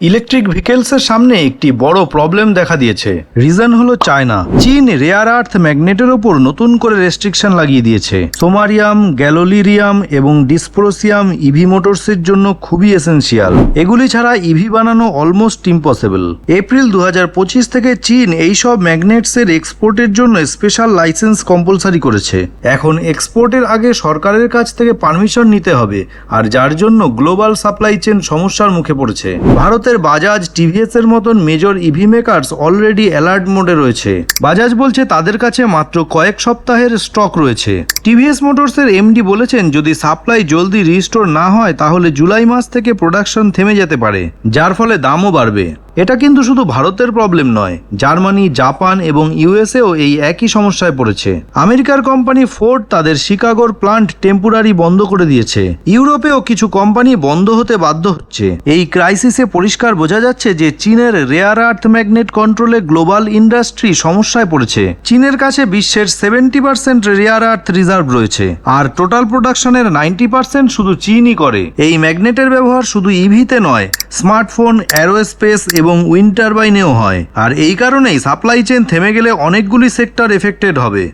Electric ভেহিকেলসের সামনে একটি বড় প্রবলেম দেখা দিয়েছে। রিজন হলো চায়না। চীন রেয়ার আর্থ ম্যাগনেটের ওপর নতুন করে রেস্ট্রিকশন লাগিয়ে দিয়েছে। সোমারিয়াম, গ্যালোলিরিয়াম এবং ডিসপ্রোসিয়াম ইভি মোটরসের জন্য খুবই এসেনশিয়াল। এগুলি ছাড়া ইভি বানানো অলমোস্ট ইম্পসিবল এপ্রিল দু হাজার পঁচিশ থেকে চীন এইসব ম্যাগনেটসের এক্সপোর্টের জন্য স্পেশাল লাইসেন্স কম্পালসারি করেছে। এখন এক্সপোর্টের আগে সরকারের কাছ থেকে পারমিশন নিতে হবে, আর যার জন্য গ্লোবাল সাপ্লাই চেন সমস্যার মুখে পড়েছে। ভারতের বাজাজ টিভিএস এর মতন major EV makers already alert মোডে রয়েছে। বাজাজ বলছে তাদের কাছে মাত্র কয়েক সপ্তাহের স্টক রয়েছে। টিভিএস মোটরসের এমডি বলেছেন, যদি সাপ্লাই জলদি রিস্টোর না হয়, তাহলে জুলাই মাস থেকে প্রোডাকশন থেমে যেতে পারে, যার ফলে দামও বাড়বে। এটা কিন্তু শুধু ভারতের প্রবলেম নয়, জার্মানি, জাপান এবং ইউএসএও এই একই সমস্যায় পড়েছে। আমেরিকার কোম্পানি ফোর্ড তাদের শিকাগোর প্লান্ট টেম্পোরারি বন্ধ করে দিয়েছে। ইউরোপেও কিছু কোম্পানি বন্ধ হতে বাধ্য হচ্ছে। এই ক্রাইসিসে পরিষ্কার বোঝা যাচ্ছে যে চীনের রেয়ার আর্থ ম্যাগনেট কন্ট্রোলে গ্লোবাল ইন্ডাস্ট্রি সমস্যায় পড়েছে। চীনের কাছে বিশ্বের seventy percent rare earth reserve রয়েছে, আর টোটাল প্রোডাকশনের নাইনটি পার্সেন্ট শুধু চীনই করে। এই ম্যাগনেটের ব্যবহার শুধু ইভিতে নয় স্মার্টফোন অ্যারোস্পেস এবং উইন্ড টারবাইনেও হয়। আর এই কারণেই সাপ্লাই চেন থেমে গেলে অনেকগুলি সেক্টর এফেক্টেড হবে।